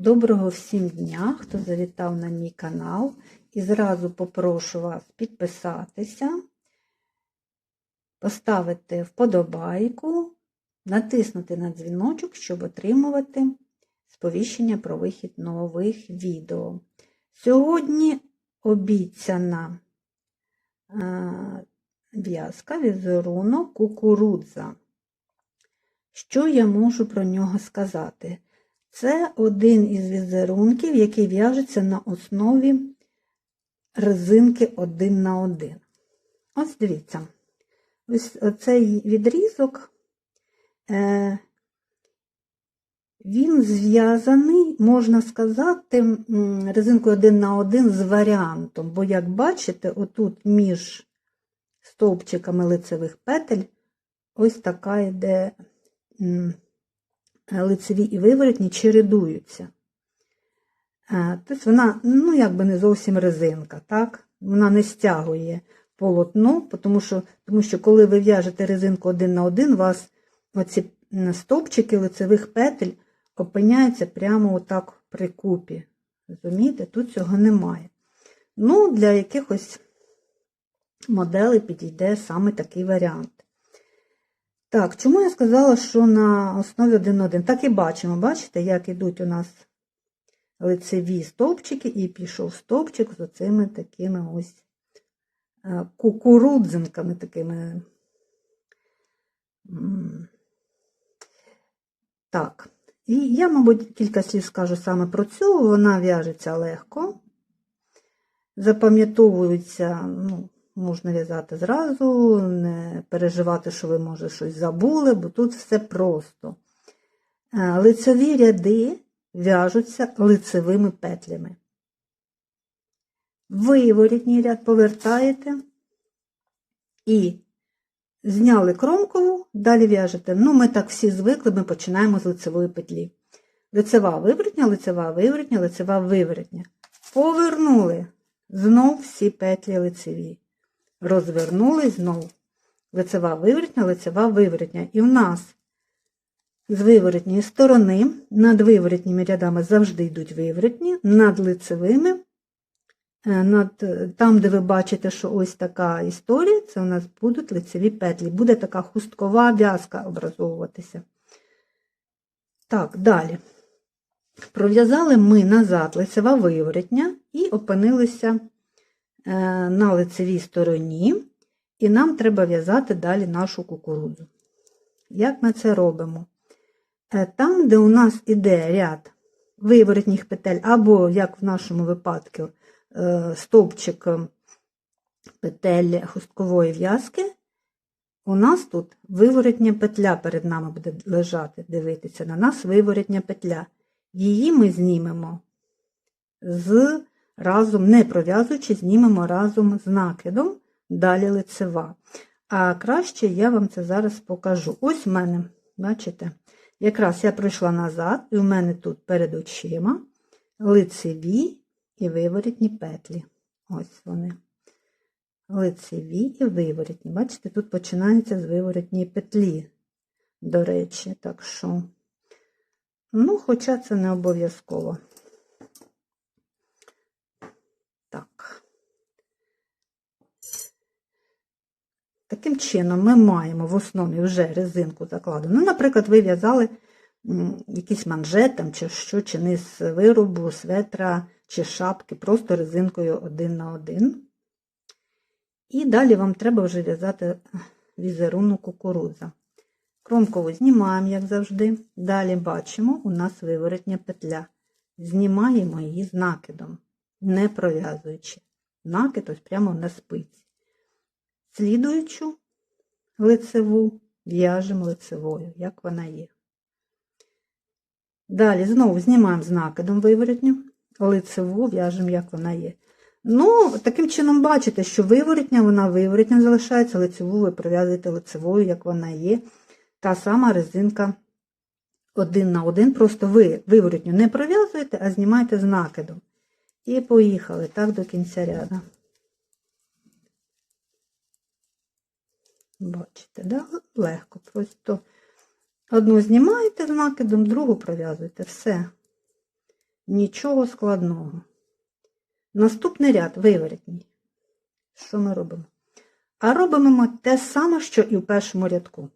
Доброго всім дня, хто завітав на мій канал. І зразу попрошу вас підписатися, поставити вподобайку, натиснути на дзвіночок, щоб отримувати сповіщення про вихід нових відео. Сьогодні обіцяна е, в'язка, візерунок кукурудза. Що я можу про нього сказати? Це один із візерунків, який в'яжеться на основі резинки один на один. Ось дивіться, ось цей відрізок, е, він зв'язаний, можна сказати, резинкою один на один з варіантом, бо, як бачите, отут між стовпчиками лицевих петель ось така йде лицеві і виворотні чередуються. Тобто вона, ну, якби не зовсім резинка, так? Вона не стягує полотно, тому що, тому що коли ви в'яжете резинку один на один, у вас оці стовпчики лицевих петель опиняються прямо отак при купі. Розумієте, тут цього немає. Ну, для якихось моделей підійде саме такий варіант. Так, чому я сказала, що на основі 1-1? Так і бачимо, бачите, як йдуть у нас лицеві стовпчики, і пішов стовпчик з оцими такими ось е, кукурудзинками такими. Так, і я, мабуть, кілька слів скажу саме про цю, вона в'яжеться легко, запам'ятовується, ну, можна в'язати зразу, не переживати, що ви, може, щось забули, бо тут все просто. Е, лицеві ряди в'яжуться лицевими петлями. Виворітній ряд повертаєте і зняли кромкову, далі в'яжете. Ну, ми так всі звикли, ми починаємо з лицевої петлі. Лицева виворотня, лицева виворотня, лицева виворотня. Повернули знов всі петлі лицеві розвернулись знову. Лицева виворотня, лицева виворотня. І в нас з виворотньої сторони над виворотніми рядами завжди йдуть виворотні, над лицевими, е, над, там, де ви бачите, що ось така історія, це у нас будуть лицеві петлі. Буде така хусткова в'язка образовуватися. Так, далі. Пров'язали ми назад лицева виворотня і опинилися Е, на лицевій стороні, і нам треба в'язати далі нашу кукурудзу. Як ми це робимо? Е, там, де у нас іде ряд виворотніх петель, або, як в нашому випадку, е, стовпчик петель хусткової в'язки, у нас тут виворотня петля перед нами буде лежати, дивитися, на нас виворотня петля. Її ми знімемо з разом, не пров'язуючи, знімемо разом з накидом, далі лицева. А краще я вам це зараз покажу. Ось в мене, бачите, якраз я пройшла назад, і у мене тут перед очима лицеві і виворітні петлі. Ось вони. Лицеві і виворітні. Бачите, тут починається з виворітні петлі, до речі, так що, ну, хоча це не обов'язково. Таким чином, ми маємо в основі вже резинку закладену. Ну, Наприклад, ви в'язали якийсь манжет там, чи що, чи низ виробу, светра, чи шапки, просто резинкою один на один. І далі вам треба вже в'язати візерунок кукурудза. Кромкову знімаємо, як завжди. Далі бачимо, у нас виворотня петля. Знімаємо її з накидом, не пров'язуючи. Накид ось прямо на спиці. Слідуючу лицеву в'яжемо лицевою, як вона є. Далі знову знімаємо з накидом виворотню, лицеву в'яжемо, як вона є. Ну, таким чином, бачите, що виворотня, вона виворотня залишається, лицеву ви пров'язуєте лицевою, як вона є. Та сама резинка один на один. Просто ви виворотню не пров'язуєте, а знімаєте з накидом. І поїхали так до кінця ряду. Бачите, да? легко. Просто одну знімаєте з накидом, другу пров'язуєте. Все. Нічого складного. Наступний ряд виворотній. Що ми робимо? А робимо ми те саме, що і в першому рядку.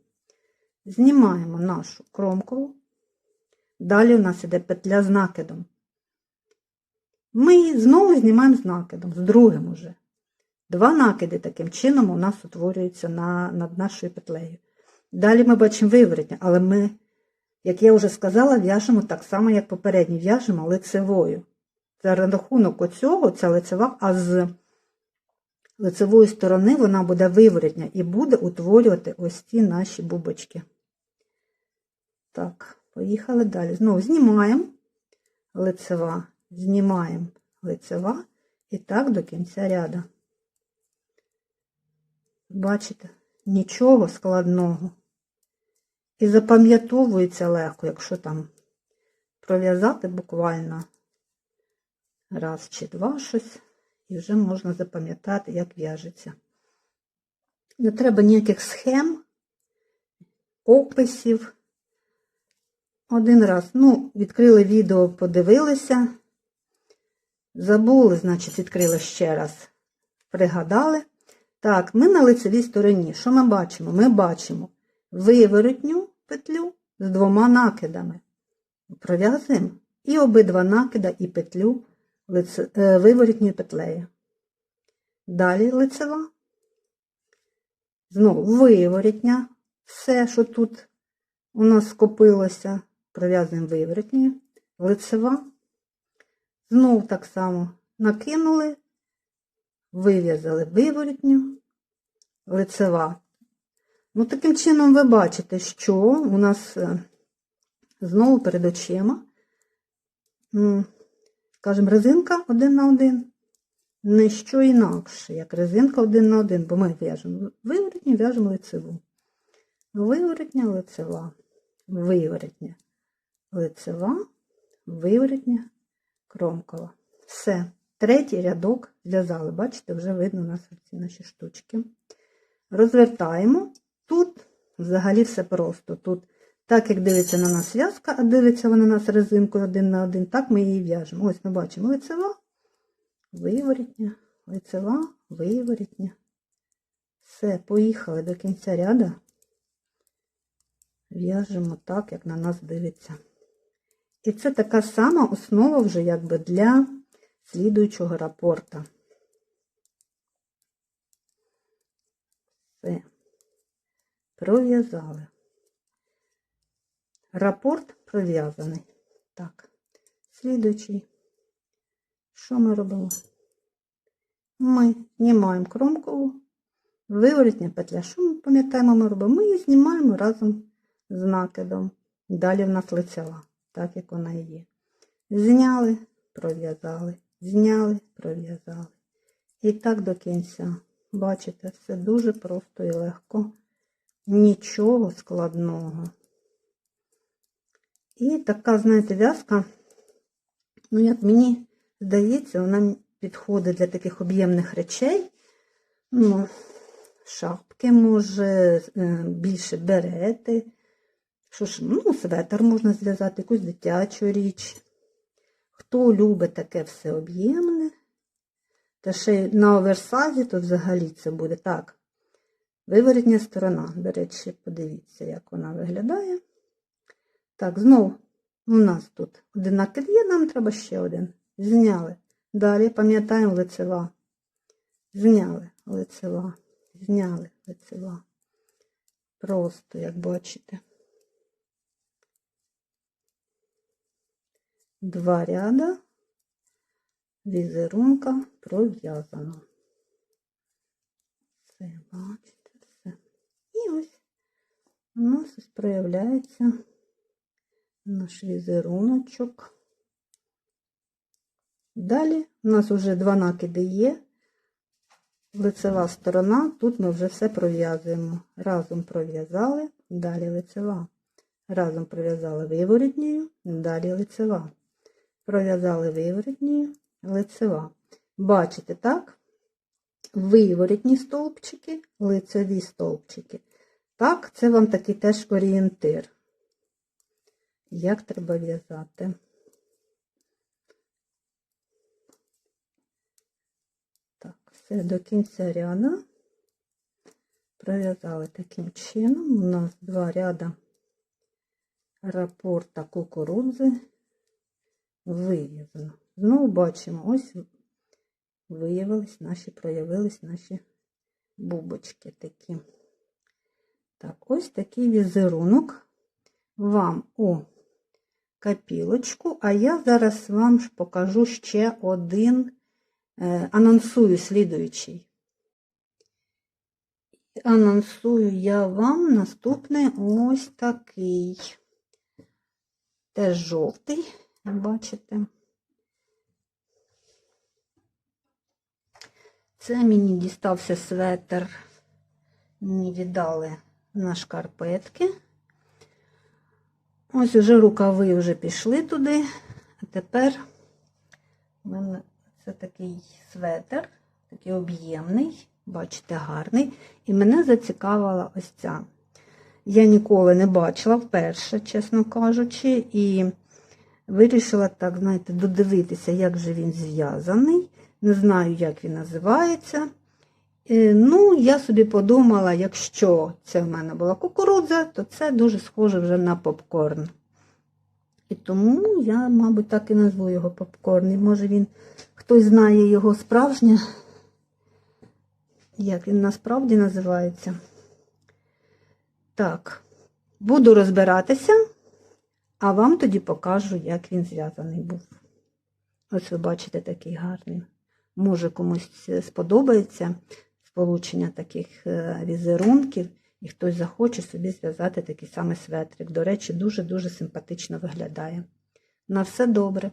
Знімаємо нашу кромкову. Далі у нас іде петля з накидом. Ми її знову знімаємо з накидом, з другим уже. Два накиди таким чином у нас утворюються на, над нашою петлею. Далі ми бачимо виворотня, але ми, як я вже сказала, в'яжемо так само, як попередні, в'яжемо лицевою. За рахунок оцього, ця лицева, а з лицевої сторони вона буде виворотня і буде утворювати ось ці наші бубочки. Так, поїхали далі. Знову знімаємо лицева, знімаємо лицева і так до кінця ряда. Бачите, нічого складного. І запам'ятовується легко, якщо там пров'язати буквально раз чи два щось, і вже можна запам'ятати, як в'яжеться. Не треба ніяких схем, описів. Один раз, ну, відкрили відео, подивилися. Забули, значить, відкрили ще раз. Пригадали. Так, ми на лицевій стороні. Що ми бачимо? Ми бачимо виворотню петлю з двома накидами. Пров'язуємо і обидва накида і петлю е, виворотньою петлею. Далі лицева. Знову виворотня. Все, що тут у нас скопилося, пров'язуємо виворотньою. Лицева. Знову так само накинули, вив'язали виворотню, лицева. Ну, таким чином ви бачите, що у нас е, знову перед очима, скажімо, резинка один на один. Не що інакше, як резинка один на один, бо ми в'яжемо виворотню, в'яжемо лицеву. Виворотня, лицева, виворотня, лицева, виворотня, кромкова. Все. Третій рядок зв'язали. Бачите, вже видно у нас ці наші штучки. Розвертаємо. Тут взагалі все просто. Тут, так як дивиться на нас в'язка, а дивиться вона на нас резинкою один на один, так ми її в'яжемо. Ось ми бачимо лицева, виворітня, лицева, виворітня. Все, поїхали до кінця ряду. В'яжемо так, як на нас дивиться. І це така сама основа вже якби для слідуючого рапорта. Все. Пров'язали. Рапорт пров'язаний. Так, слідуючий. Що ми робимо? Ми знімаємо кромкову, виворотня петля. Що ми пам'ятаємо, ми робимо? Ми її знімаємо разом з накидом. Далі в нас лицева, так як вона і є. Зняли, пров'язали, зняли, пров'язали. І так до кінця. Бачите, все дуже просто і легко. Нічого складного. І така, знаєте, в'язка, ну, як мені здається, вона підходить для таких об'ємних речей. Ну, шапки, може, е, більше берети. Що ж, ну, светр можна зв'язати, якусь дитячу річ. Хто любить таке все об'ємне, та ще на оверсазі, то взагалі це буде так. Виворотня сторона, до речі, подивіться, як вона виглядає. Так, знову у нас тут один накид є, нам треба ще один. Зняли. Далі пам'ятаємо лицева. Зняли лицева, зняли лицева. Просто, як бачите. Два ряда візерунка пров'язано. Все, бачите, все. І ось у нас ось проявляється наш візеруночок. Далі у нас вже два накиди є. Лицева сторона, тут ми вже все пров'язуємо. Разом пров'язали, далі лицева. Разом пров'язали виворотньою, далі лицева пров'язали виворотні лицева. Бачите, так? Виворітні стовпчики, лицеві стовпчики. Так, це вам такий теж орієнтир. Як треба в'язати. Так, все до кінця ряда. Пров'язали таким чином. У нас два ряда рапорта кукурудзи вив'язано. Знову бачимо, ось виявились наші, проявились наші бубочки такі. Так, ось такий візерунок вам у капілочку, а я зараз вам покажу ще один, е, анонсую слідуючий. Анонсую я вам наступний ось такий. Теж жовтий, бачите. Це мені дістався светр. Мені віддали на шкарпетки. Ось уже рукави вже пішли туди. А тепер у мене це такий светр, такий об'ємний, бачите, гарний. І мене зацікавила ось ця. Я ніколи не бачила вперше, чесно кажучи, і вирішила так, знаєте, додивитися, як же він зв'язаний. Не знаю, як він називається. Е, Ну, я собі подумала, якщо це в мене була кукурудза, то це дуже схоже вже на попкорн. І тому я, мабуть, так і назву його попкорн. І може він хтось знає його справжнє, як він насправді називається. Так, буду розбиратися, а вам тоді покажу, як він зв'язаний був. Ось ви бачите такий гарний. Може комусь сподобається сполучення таких е, візерунків, і хтось захоче собі зв'язати такий самий светрик. До речі, дуже-дуже симпатично виглядає. На все добре.